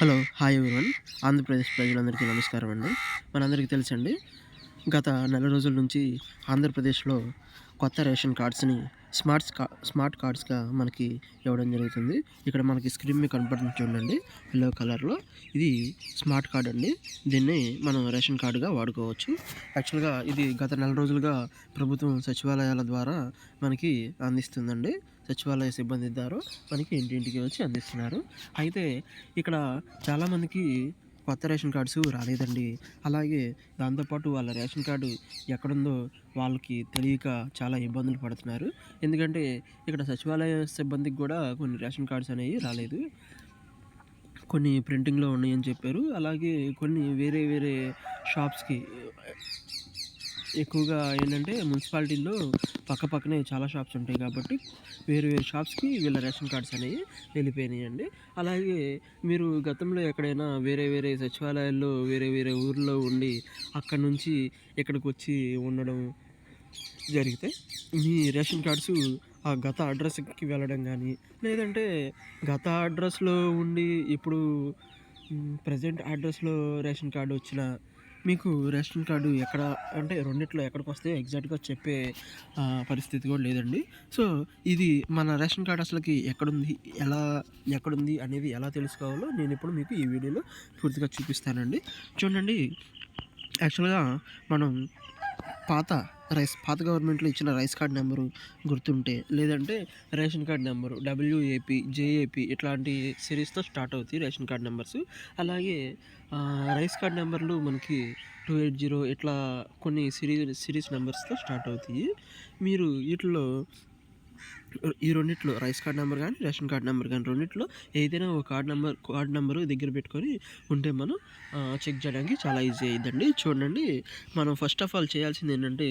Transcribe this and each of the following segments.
Hello hi everyone. Andhra Pradesh ప్రజలందరికీ నమస్కారం అండి. మనందరికీ తెలుసండి గత నెల రోజుల నుంచి ఆంధ్రప్రదేశ్లో కొత్త రేషన్ కార్డ్స్ని స్మార్ట్ కా స్మార్ట్ కార్డ్స్గా మనకి ఇవ్వడం జరుగుతుంది. ఇక్కడ మనకి స్క్రీన్ మీద కనపడుతుంది చూడండి ఎల్లో కలర్లో. ఇది స్మార్ట్ కార్డ్ అండి. దీన్ని మనం రేషన్ కార్డుగా వాడుకోవచ్చు. యాక్చువల్గా ఇది గత నెల రోజులుగా ప్రభుత్వం సచివాలయాల ద్వారా మనకి అందిస్తుందండి. సచివాలయ సిబ్బంది ద్వారా మనకి ఇంటింటికి వచ్చి అందిస్తున్నారు. అయితే ఇక్కడ చాలామందికి కొత్త రేషన్ కార్డ్స్ రాలేదండి. అలాగే దాంతోపాటు వాళ్ళ రేషన్ కార్డు ఎక్కడుందో వాళ్ళకి తెలియక చాలా ఇబ్బందులు పడుతున్నారు. ఎందుకంటే ఇక్కడ సచివాలయ సిబ్బందికి కూడా కొన్ని రేషన్ కార్డ్స్ అనేవి రాలేదు. కొన్ని ప్రింటింగ్లో ఉన్నాయని చెప్పారు. అలాగే కొన్ని వేరే వేరే షాప్స్కి ఎక్కువగా ఏంటంటే మున్సిపాలిటీల్లో పక్క పక్కనే చాలా షాప్స్ ఉంటాయి కాబట్టి వేరు వేరు షాప్స్కి వీళ్ళ రేషన్ కార్డ్స్ అనేవి వెళ్ళిపోయినాయండి. అలాగే మీరు గతంలో ఎక్కడైనా వేరే వేరే సచివాలయాల్లో వేరే వేరే ఊర్లో ఉండి అక్కడ నుంచి ఇక్కడికి వచ్చి ఉండడం జరిగితే మీ రేషన్ కార్డ్స్ ఆ గత అడ్రస్కి వెళ్ళడం కానీ లేదంటే గత అడ్రస్లో ఉండి ఇప్పుడు ప్రజెంట్ అడ్రస్లో రేషన్ కార్డు వచ్చిన మీకు రేషన్ కార్డు ఎక్కడ అంటే రెండిట్లో ఎక్కడికి వస్తే ఎగ్జాక్ట్గా చెప్పే పరిస్థితి కూడా లేదండి. సో ఇది మన రేషన్ కార్డు అసలుకి ఎక్కడుంది ఎలా ఎక్కడుంది అనేది ఎలా తెలుసుకోవాలో నేను ఇప్పుడు మీకు ఈ వీడియోలో పూర్తిగా చూపిస్తానండి. చూడండి యాక్చువల్గా మనం పాత రైస్ పాత గవర్నమెంట్లో ఇచ్చిన రైస్ కార్డ్ నెంబరు గుర్తుంటే లేదంటే ration card number WAP JAP ఇట్లాంటి సిరీస్తో స్టార్ట్ అవుతాయి రేషన్ కార్డ్ నెంబర్స్. అలాగే రైస్ కార్డ్ నెంబర్లు మనకి టూ ఎయిట్ జీరో ఇట్లా కొన్ని సిరీస్ సిరీస్ నెంబర్స్తో స్టార్ట్ అవుతాయి. మీరు వీటిలో ఈ రెండిట్లో రైస్ కార్డ్ నెంబర్ కానీ రేషన్ కార్డ్ నెంబర్ కానీ రెండిట్లో ఏదైనా ఒక కార్డ్ నెంబర్ కార్డ్ నెంబరు దగ్గర పెట్టుకొని ఉంటే మనం చెక్ చేయడానికి చాలా ఈజీ అయ్యిద్దండి చూడండి మనం ఫస్ట్ ఆఫ్ ఆల్ చేయాల్సింది ఏంటంటే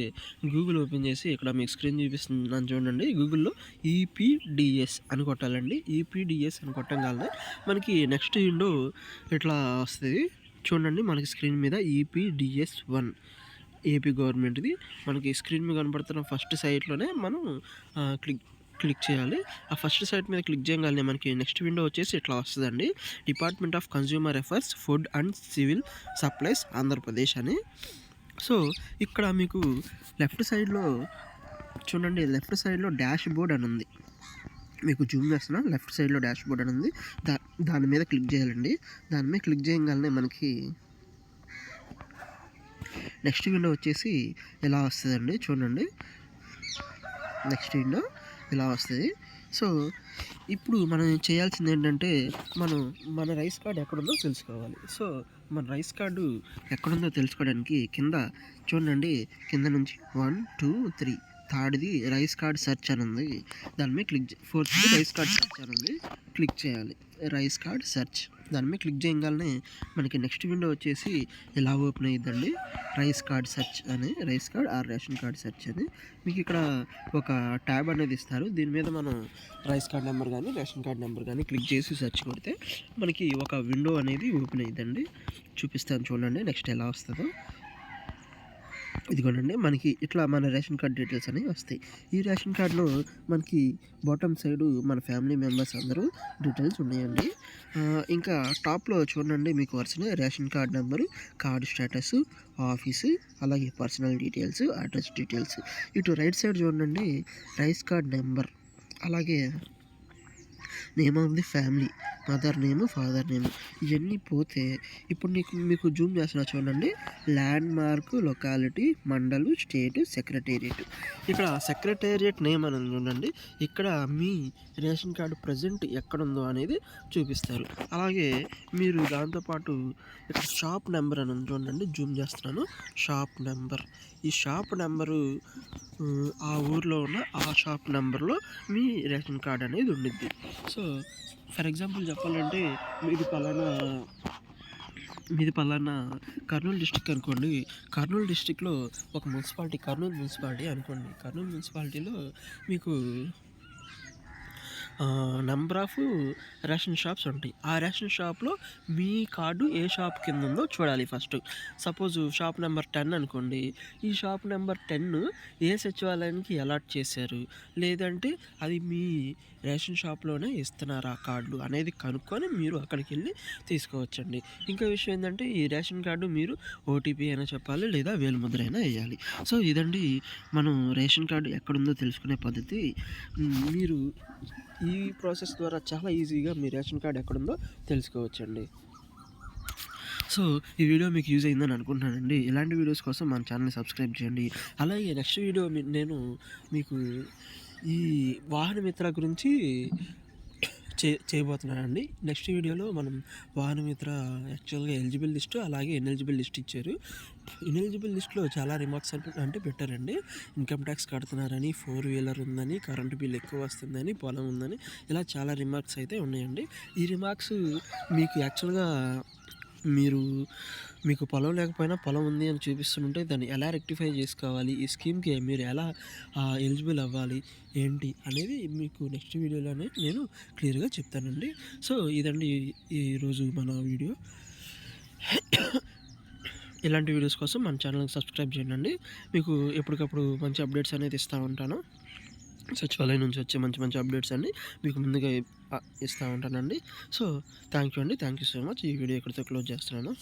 గూగుల్ ఓపెన్ చేసి ఇక్కడ మీకు స్క్రీన్ చూపిస్తున్నాను చూడండి. గూగుల్లో ఈపీడిఎస్ అని కొట్టాలండి. ఈపీడిఎస్ అని కొట్టంగానే మనకి నెక్స్ట్ విండో ఇట్లా వస్తుంది? చూడండి మనకి స్క్రీన్ మీద ఈపీడిఎస్ వన్ ఏపీ గవర్నమెంట్ది. మనకి స్క్రీన్ మీద కనపడుతున్న ఫస్ట్ సైట్లోనే మనం క్లిక్ క్లిక్ చేయాలి. ఆ ఫస్ట్ సైట్ మీద క్లిక్ చేయగానే మనకి నెక్స్ట్ విండో వచ్చేసి ఇట్లా వస్తుందండి. Department of consumer affairs food and civil supplies Andhra Pradesh అని. సో ఇక్కడ మీకు లెఫ్ట్ సైడ్లో చూడండి లెఫ్ట్ సైడ్లో డాష్ బోర్డ్ అని ఉంది. మీకు జూమ్ చేస్తున్నా లెఫ్ట్ సైడ్లో డాష్ బోర్డ్ అని ఉంది. దా దాని మీద క్లిక్ చేయాలండి. దాని మీద క్లిక్ చేయగానే మనకి నెక్స్ట్ విండో వచ్చేసి ఎలా వస్తుందండి చూడండి. Next window. ఇలా వస్తుంది. సో ఇప్పుడు మనం చేయాల్సింది ఏంటంటే మనం మన రైస్ కార్డు ఎక్కడుందో తెలుసుకోవాలి. సో మన రైస్ కార్డు ఎక్కడుందో తెలుసుకోవడానికి కింద చూడండి కింద నుంచి వన్ టూ త్రీ. థర్డ్ది రైస్ కార్డ్ సెర్చ్ అని ఉంది. దాని మీద క్లిక్ ఫోర్త్ది రైస్ కార్డ్ సెర్చ్ అని ఉంది. క్లిక్ చేయాలి. Rice card search. దాని మీద క్లిక్ చేయగానే మనకి నెక్స్ట్ విండో వచ్చేసి ఇలా ఓపెన్ అయ్యిద్దండి రైస్ కార్డ్ సెర్చ్ అని rice card or ration card search అని. మీకు ఇక్కడ ఒక ట్యాబ్ అనేది ఇస్తారు. దీని మీద మనం రైస్ కార్డ్ నెంబర్ కానీ రేషన్ కార్డ్ నెంబర్ కానీ క్లిక్ చేసి సెర్చ్ కొడితే మనకి ఒక విండో అనేది ఓపెన్ అయ్యిద్దండి చూపిస్తాను చూడండి నెక్స్ట్ ఎలా వస్తుందో. ఇదిగోనండి మనకి ఇట్లా మన రేషన్ కార్డ్ డీటెయిల్స్ అనేవి వస్తాయి. ఈ రేషన్ కార్డులో మనకి బాటమ్ సైడ్ మన ఫ్యామిలీ మెంబర్స్ అందరూ డీటెయిల్స్ ఉన్నాయండి. ఇంకా టాప్లో చూడండి మీకు వరుసనే ration card number card status office అలాగే పర్సనల్ డీటెయిల్స్ అడ్రస్ డీటెయిల్స్. ఇటు రైట్ సైడ్ చూడండి రైస్ కార్డ్ నెంబర్ అలాగే name of the family. Mother name father name ఇవన్నీ పోతే ఇప్పుడు నీకు మీకు జూమ్ చేస్తున్న చూడండి. ల్యాండ్ మార్క్ లొకాలిటీ మండలు స్టేట్ సెక్రటేరియట్. ఇక్కడ సెక్రటేరియట్ నేమ్ అని చూడండి. ఇక్కడ మీ రేషన్ కార్డు ప్రజెంట్ ఎక్కడుందో అనేది చూపిస్తారు. అలాగే మీరు దాంతోపాటు ఇక్కడ షాప్ నెంబర్ అని చూడండి. జూమ్ చేస్తున్నాను. Shop number. ఈ షాప్ నెంబరు ఆ ఊర్లో ఉన్న ఆ షాప్ నెంబర్లో మీ రేషన్ కార్డ్ అనేది ఉండిద్ది. సో ఫర్ ఎగ్జాంపుల్ చెప్పాలంటే మీది పలానా మీది పలానా కర్నూలు డిస్టిక్ అనుకోండి. కర్నూలు డిస్టిక్లో ఒక మున్సిపాలిటీ కర్నూలు మున్సిపాలిటీ అనుకోండి. కర్నూలు మున్సిపాలిటీలో మీకు నెంబర్ ఆఫ్ రేషన్ షాప్స్ ఉంటాయి. ఆ రేషన్ షాప్లో మీ కార్డు ఏ షాప్ కింద ఉందో చూడాలి first suppose shop number ten అనుకోండి. ఈ షాప్ నెంబర్ టెన్ ఏ సచివాలయానికి అలాట్ చేశారు? లేదంటే అది మీ రేషన్ షాప్లోనే ఇస్తున్నారా కార్డులు అనేది కనుక్కొని మీరు అక్కడికి వెళ్ళి తీసుకోవచ్చండి. ఇంకా విషయం ఏంటంటే ఈ రేషన్ కార్డు మీరు ఓటీపీ అయినా చెప్పాలి లేదా వేలుముద్ర అయినా వేయాలి. సో ఇదండి మనం రేషన్ కార్డు ఎక్కడుందో తెలుసుకునే పద్ధతి. మీరు ఈ ప్రాసెస్ ద్వారా చాలా ఈజీగా మీ రేషన్ కార్డ్ ఎక్కడుందో తెలుసుకోవచ్చండి. సో ఈ వీడియో మీకు యూజ్ అయిందని అనుకుంటున్నానండి. ఇలాంటి వీడియోస్ కోసం మన ఛానల్ని సబ్స్క్రైబ్ చేయండి. అలాగే నెక్స్ట్ వీడియో నేను మీకు ఈ వాహన మిత్ర గురించి చే చేయబోతున్నానండి. నెక్స్ట్ వీడియోలో మనం వాహనమిత్ర యాక్చువల్గా ఎలిజిబుల్ లిస్టు అలాగే ఇన్ఎలిజిబుల్ లిస్ట్ ఇచ్చారు. ఇన్ఎలిజిబుల్ లిస్ట్లో చాలా రిమార్క్స్ అంటే అంటే పెట్టారండి. ఇన్కమ్ ట్యాక్స్ కడుతున్నారని ఫోర్ వీలర్ ఉందని కరెంటు బిల్ ఎక్కువ వస్తుందని పొలం ఉందని ఇలా చాలా రిమార్క్స్ అయితే ఉన్నాయండి. ఈ రిమార్క్స్ మీకు యాక్చువల్గా మీరు మీకు పొలం లేకపోయినా పొలం ఉంది అని చూపిస్తుంటే దాన్ని ఎలా రెక్టిఫై చేసుకోవాలి? ఈ స్కీమ్కి మీరు ఎలా ఎలిజిబుల్ అవ్వాలి? ఏంటి? అనేది మీకు నెక్స్ట్ వీడియోలోనే నేను క్లియర్గా చెప్తానండి. సో ఇదండి ఈరోజు మన వీడియో. ఇలాంటి వీడియోస్ కోసం మన ఛానల్కి సబ్స్క్రైబ్ చేయండి. మీకు ఎప్పటికప్పుడు మంచి అప్డేట్స్ అనేది ఇస్తూ ఉంటాను. సచివాలయం నుంచి వచ్చే మంచి మంచి అప్డేట్స్ అన్ని మీకు ముందుగా ఇస్తూ ఉంటానండి. సో థ్యాంక్ యూ అండి. థ్యాంక్ యూ సో మచ్ ఈ వీడియో ఇక్కడితో క్లోజ్ చేస్తున్నాను.